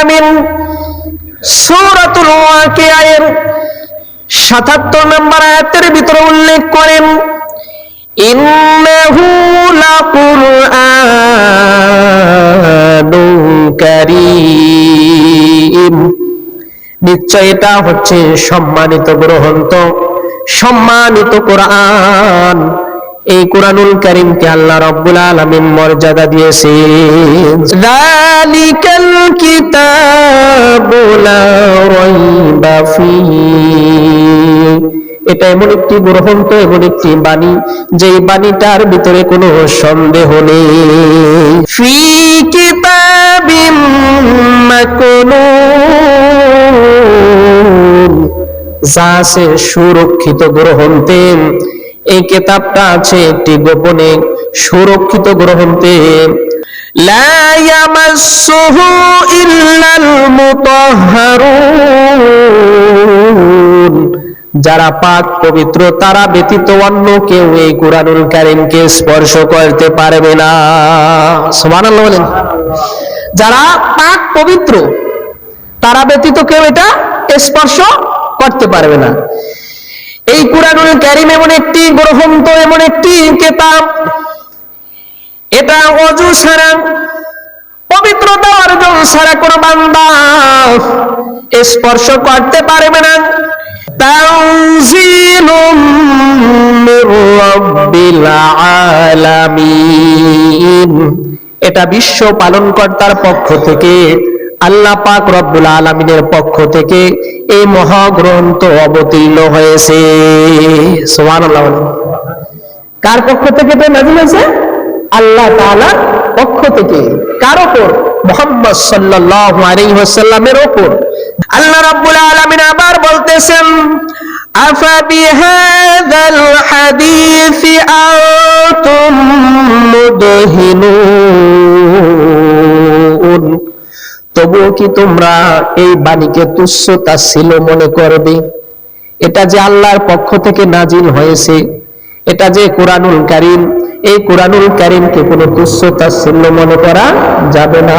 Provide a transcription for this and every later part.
আলামিন সূরাতুল ওয়াকিয়ার 77 নম্বর আয়াতের ভিতরে উল্লেখ করেন নিশ্চয় এটা হচ্ছে সম্মানিত গ্রন্থ, সম্মানিত কোরআন। এই কোরআনুল করিমকে আল্লাহ রব্বুল আলামিন মর্যাদা দিয়েছে যালিকাল কিতাবু লা রাইবা ফীহি। এটা এমন একটি গ্রন্থ এমন একটি বাণী যেই বাণীটার ভিতরে কোনো সন্দেহ নেই। ফি কিতাবিম মাকুনুন। যা আছে সুরক্ষিত গ্রহণতে এই কেতাবটা আছে একটি গোপনে সুরক্ষিত মুতাহহারুন যারা পাক পবিত্র, তারা ব্যতীত অন্য কেউ এই কোরআনুল কারীমকে স্পর্শ করতে পারবে না। সুবহানাল্লাহ বলেন। যারা পাক পবিত্র, তারা ব্যতীত কেউ এটা স্পর্শ করতে পারবে না। এই কোরআনুল কারীম এমন একটি গ্রন্থ, এমন একটি কিতাব। এটা অজু ছাড়া, পবিত্রতা অর্জন ছাড়া কোনো বান্দা স্পর্শ করতে পারবে না। এটা বিশ্ব পালনকর্তার পক্ষ থেকে আল্লাহ পাক রব্বুল আলামিনের পক্ষ থেকে এই মহাগ্রন্থ অবতীর্ণ হয়েছে। বলেন। কার পক্ষ থেকে এটা নাজিল হয়েছে? আল্লাহ তাআলার পক্ষ থেকে। কার ওপর? মুহাম্মদ সাল্লাল্লাহু আলাইহি ওয়াসাল্লামের ওপর। আল্লাহ রাব্বুল আলামিন আবার বলতেছেন, আফা বিহাযাল হাদিসি আনতুম মুদহিনুন? তবুও কি তোমরা এই বাণীকে তুচ্ছ তাচ্ছিল্য মনে করবে? এটা যে আল্লাহর পক্ষ থেকে নাজিল হয়েছে, এটা যে কোরআনুল কারীম, এই কোরআনুল কারীমকে কোনো তুচ্ছ তাচ্ছিল্য মনে করা যাবে না।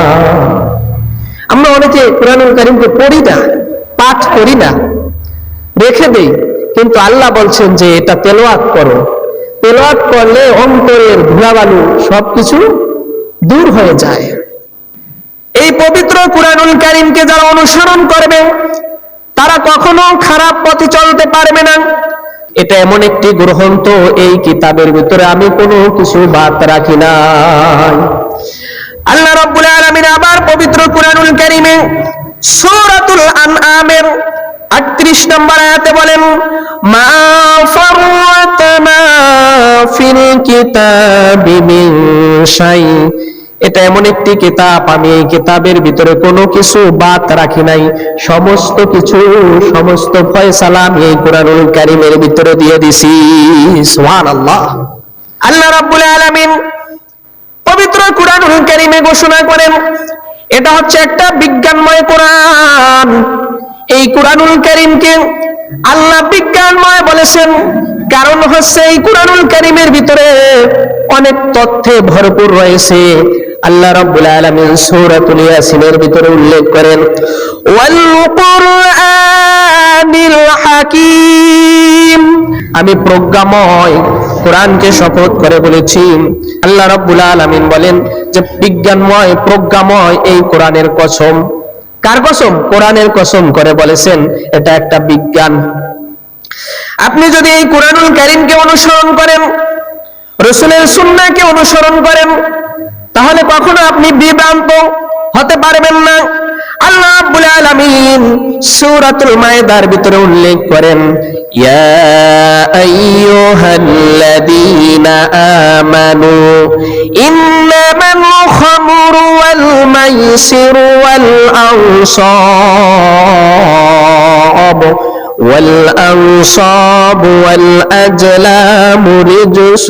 আমরা অনেকে কোরআনুল কারিমকে পড়ি না, পাঠ করি না, রেখে দেই, কিন্তু আল্লাহ বলছেন যে এটা তেলোয়াত করো। তেলোয়াত করলে অন্তরের ধুলাবালু সবকিছু দূর হয়ে যায়। পবিত্র কুরআনুল কারীমকে যারা অনুসরণ করবে, তারা কখনো খারাপ পথে চলতে পারবে না। এটা এমন একটি গ্রন্থ, এই কিতাবের ভিতরে আমি কোনো কিছু বাদ রাখি না আল্লাহ রাব্বুল আলামিন আবার পবিত্র কুরআনুল কারীমে সূরাতুল আনআমের 38 নম্বর আয়াতে বলেন, মা ফাররাতনা ফিল কিতাবি মিন শাই এটা এমন একটি কিতাব, আমি এই কিতাবের ভিতরে কোনো কিছু বাদ রাখি নাই। সমস্ত কিছু, সমস্ত ফয়সালা আমি এই কোরআনুল কারিমের ভিতরে দিয়ে দিছি। সুবহানাল্লাহ। আল্লাহ রাব্বুল আলামিন পবিত্র কোরআনুল কারিমে ঘোষণা করেন, এটা হচ্ছে একটা বিজ্ঞানময় কোরআন। এই কোরআনুল কারিমকে আল্লাহ বিজ্ঞানময় বলেছেন, কারণ হচ্ছে এই কোরআনুল কারিমের ভিতরে অনেক তথ্যে ভরপুর রয়েছে। আল্লাহ রাব্বুল আলামিন সূরাতুল ইয়াসিনের ভিতরে উল্লেখ করেন ওয়াল কুরআনিল হাকীম। আমি প্রজ্ঞাময়, কোরআনকে শপথ করে বলেছি। আল্লাহ রাব্বুল আলামিন বলেন যে, বিজ্ঞানময়, প্রজ্ঞাময় এই কোরআনের কসম। কার কসম? কোরআনের কসম করে বলেছেন, এটা একটা বিজ্ঞান। আপনি যদি এই কোরআনুল কারীমকে অনুসরণ করেন, রসুলের সুন্নাহকে অনুসরণ করেন তাহলে কখনো আপনি বিভ্রান্ত হতে পারবেন না। আল্লাহ রাব্বুল আলামিন সূরাতুল মায়েদার ভিতরে উল্লেখ করেন, ইয়া আমানু والأنصاب والأجلام رجس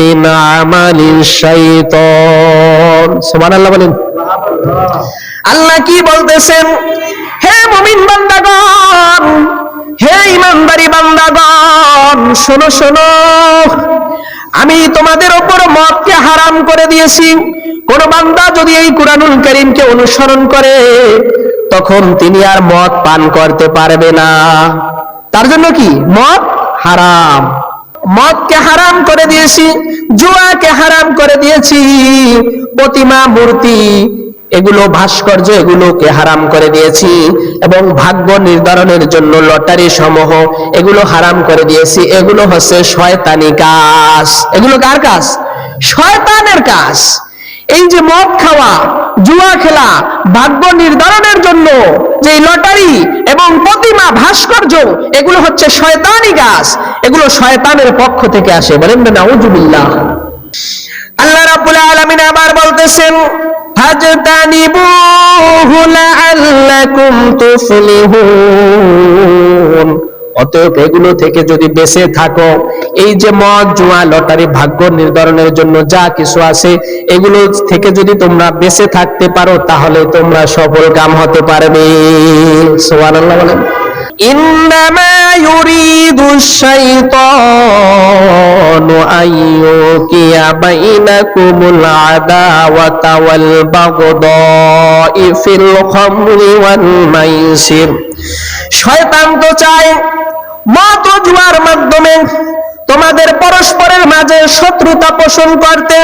من عمل الشيطان سبحان الله বলেন আল্লাহ কি বলতেছেন হে মুমিন বান্দাগণ হে ইমানদারি বান্দাগণ শোনো শোনো আমি তোমাদের ওপর মদকে হারাম করে দিয়েছি কোন বান্দা যদি এই কুরআনুল করিমকে অনুসরণ করে তখন তিনি আর মদ পান করতে পারবে না। তার জন্য কি? মদ হারাম। মদকে হারাম করে দিয়েছি, জুয়াকে হারাম করে দিয়েছি, প্রতিমা, মূর্তি, এগুলো ভাস্কর্য, এগুলোকে হারাম করে দিয়েছি এবং ভাগ্য নির্ধারণের জন্য লটারি সমূহ এগুলো হারাম করে দিয়েছি। এগুলো হচ্ছে শয়তানি কাজ। এগুলো কার কাজ? শয়তানের কাজ। এই যে মদ খাওয়া, জুয়া খেলা, ভাগ্য নির্ধারণের জন্য যে লটারি এবং প্রতিমা ভাস্কর্য, এগুলো হচ্ছে শয়তানি গাছ। এগুলো শয়তানের পক্ষ থেকে আসে। বলেন না, নাউজুবিল্লাহ। আল্লাহ রাব্বুল আলামিন আবার বলতেছেন, ফাজতানিবুহু লাআল্লাকুম তুফলিহুন। অতএব এগুলো থেকে যদি বেঁচে থাকো, এই যে মদ, জুয়া, লটারি, ভাগ্য নির্ধারণের জন্য যা কিছু আছে, এগুলো থেকে যদি তোমরা বেঁচে থাকতে পারো, তাহলে তোমরা সফল গাম হতে পারবে। সুবহানাল্লাহ বলেন। ইন্নামা ইউরিদুশ শাইতানু আইয়ুকিয়া বাইনাকুমুল আদাওয়াতা ওয়াল বাগদা ফিল খামরি ওয়াল মাইসির। শয়তান চায় মত জুয়ার মাধ্যমে তোমাদের পরস্পরের মাঝে শত্রুতা পোষণ করতে,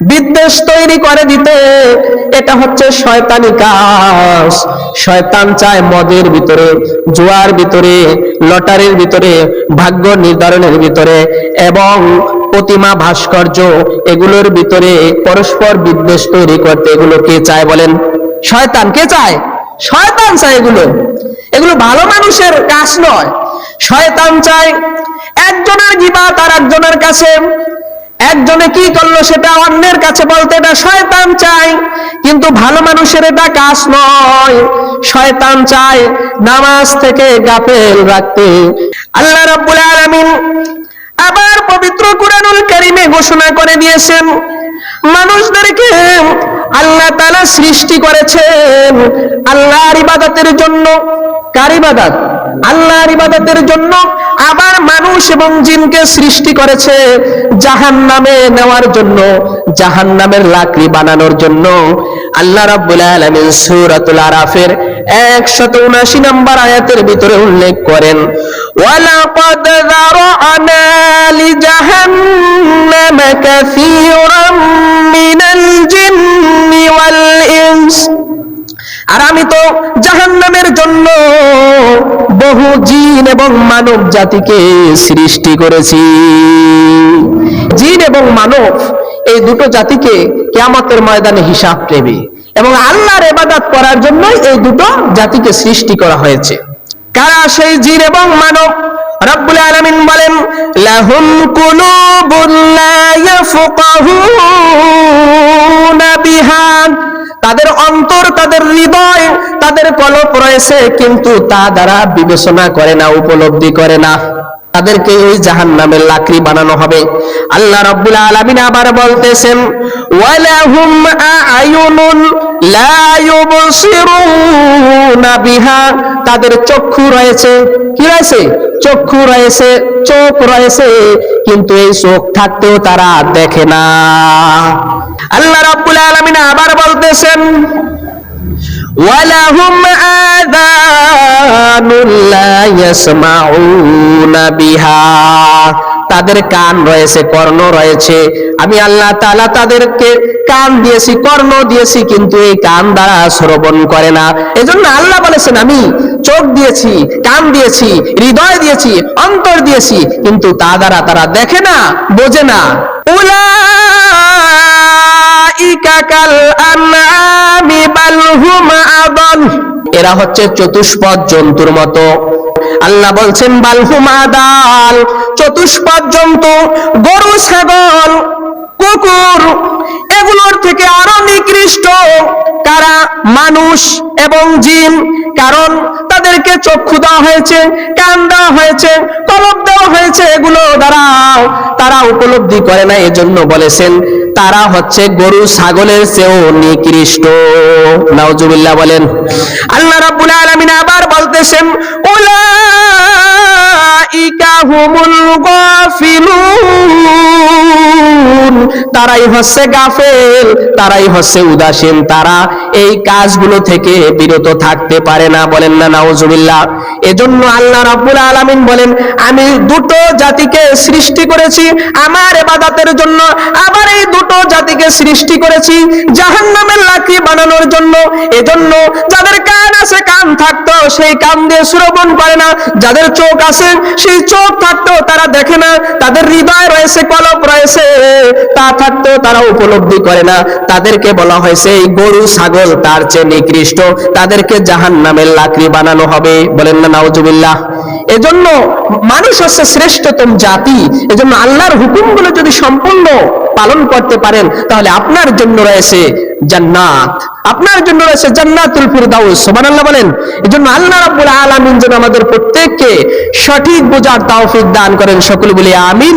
বিদ্বেষ তৈরি করে দিতে। এটা হচ্ছে শয়তানি কাজ। শয়তান চায় মদের ভিতরে, জুয়ার ভিতরে, লটারির ভিতরে, ভাগ্য নির্ধারণের ভিতরে এবং প্রতিমা ভাস্কর্য এগুলোর ভিতরে পরস্পর বিদ্বেষ তৈরি করতে এগুলো কে চায় বলেন? শয়তান। কে চায়? শয়তান চায় এগুলো। এগুলো ভালো মানুষের কাজ নয়। শয়তান চায় একজনের গিবা তার একজনের কাছে। একজনে কি করল সেটা অন্যের কাছে বলতে এটা শয়তান চায়, কিন্তু ভালো মানুষের এটা কাজ নয়। শয়তান চায় নামাজ থেকে গাফেল রাখতে। আল্লাহ রাব্বুল আলামিন আবার পবিত্র কুরআনুল কারীমে ঘোষণা করে দিয়েছেন মানুষদেরকে আল্লাহ তাআলা সৃষ্টি করেছেন। আল্লাহর ইবাদতের জন্য। কার ইবাদত? আল্লাহর ইবাদতের জন্য আবার মানুষ এবং জিনকে সৃষ্টি করেছে জাহান নামে নেওয়ার জন্য জাহান নামের লাকড়ি বানানোর জন্য। আল্লাহ রাব্বুল আলামিন সূরাতুল আরাফের 179 নম্বর আয়াতের ভিতরে উল্লেখ করেন, ওয়ালাকাদ যারানা লিজাহান্নাম মিনাল জিন্নি ওয়াল ইনস আর আমি তো জাহান্নামের জন্য বহু জিন এবং মানব জাতিকে সৃষ্টি করেছি। জিন এবং মানব এই দুটো জাতিকে কিয়ামতের ময়দানে হিসাব নেবে এবং আল্লাহর ইবাদত করার জন্য এই দুটো জাতিকে সৃষ্টি করা হয়েছে। কারা সেই জিন এবং মানব? রব্বুল আলামিন বলেন, লাহুম কুলুবুন লা ইয়াফকাহুনা বিহা। তাদের অন্তর, তাদের হৃদয়, তাদের কলপ রয়েছে, কিন্তু তা দ্বারা বিবেচনা করে না, উপলব্ধি করে না। তাদেরকে ওই জাহান নামের লাকড়ি বানানো হবে। আল্লাহ রব্বুল আলামিন আবার বলতেছেন, ওয়ালাহুম আয়ুনুন লা ইউবসিরুনা বিহা। তাদের চক্ষু রয়েছে। কি রয়েছে? চক্ষু রয়েছে, চোখ রয়েছে, কিন্তু এই চোখ থাকতেও তারা দেখে না। আল্লাহ রাব্বুল আলামিন আবার বলতেছেন ওয়ালাহুম তাদের কান রয়েছে, কর্ণ রয়েছে। আমি আল্লাহ তাআলা তাদেরকে কান দিয়েছি, কর্ণ দিয়েছি, কিন্তু এই কান দ্বারা শ্রবণ করে না। এজন্য আল্লাহ বলেছেন, আমি চোখ দিয়েছি, কান দিয়েছি, হৃদয় দিয়েছি, অন্তর দিয়েছি, কিন্তু তা দ্বারা তারা দেখে না, বোঝে না। উলাইকা কাল আনআমি বাল হুম আদল এরা হচ্ছে চতুষ্পদ জন্তুর মতো। আল্লাহ বলছেন বালহুম আদাল চতুষ্পদ জন্তু, গরু, ছাগল, কুকুর, এগুলোর থেকে আরও নিকৃষ্ট। কারা? মানুষ এবং জিন। কারণ তাদেরকে চক্ষু দেওয়া হয়েছে, কান দেওয়া হয়েছে কলব দেওয়া হয়েছে। এগুলো দ্বারা তারা উপলব্ধি করে না। এজন্য বলেছেন তারা হচ্ছে গরু, ছাগলের চেয়েও নিকৃষ্ট। নাউজুবিল্লাহ বলেন, আল্লাহ রাব্বুল আলামিন আবার বলতেছেন, উলাইকা হুমুল গাফিলুন। তারাই হচ্ছে গাফেল, তারাই হচ্ছে উদাসীন। তারা এই কাজগুলো থেকে বিরত থাকতে পারে না, বলেন না, নাউজুবিল্লাহ। এজন্য আল্লাহ রাব্বুল আলামিন বলেন, আমি দুটো জাতিকে সৃষ্টি করেছি আমার ইবাদতের জন্য, আবার এই দুটো জাতিকে সৃষ্টি করেছি জাহান্নামের লাকড়ি বানানোর জন্য। এজন্য যাদের কান আছে কান থাকতো, সেই কান দিয়ে শ্রবণ করে না। যাদের চোখ আছে, সেই চোখ থাকতো, তারা দেখে না। তাদের হৃদয় রয়েছে, কলপ রয়েছে। তা থাকতো, তারা উপলব্ধি করে না। তাদেরকে বলা হয়েছে, এই গরু ছাগল, তার চেয়ে নিকৃষ্ট। তাদেরকে জাহান নামের লাকড়ি বানানো হবে। বলেন না, নাউজুবিল্লাহ। এজন্য মানুষ হচ্ছে শ্রেষ্ঠতম জাতি। এজন্য আল্লাহর হুকুমগুলো যদি সম্পূর্ণ পালন করতে পারেন, তাহলে আপনার জন্য রয়েছে জান্নাত। আপনার জন্য রয়েছে জান্নাতুল ফিরদাউস, সুবহানাল্লাহ বলেন। এজন্য আল্লাহ রাব্বুল আলামিন যেন আমাদের প্রত্যেককে সঠিক বোঝার তৌফিক দান করেন। সকল বলি আমিন।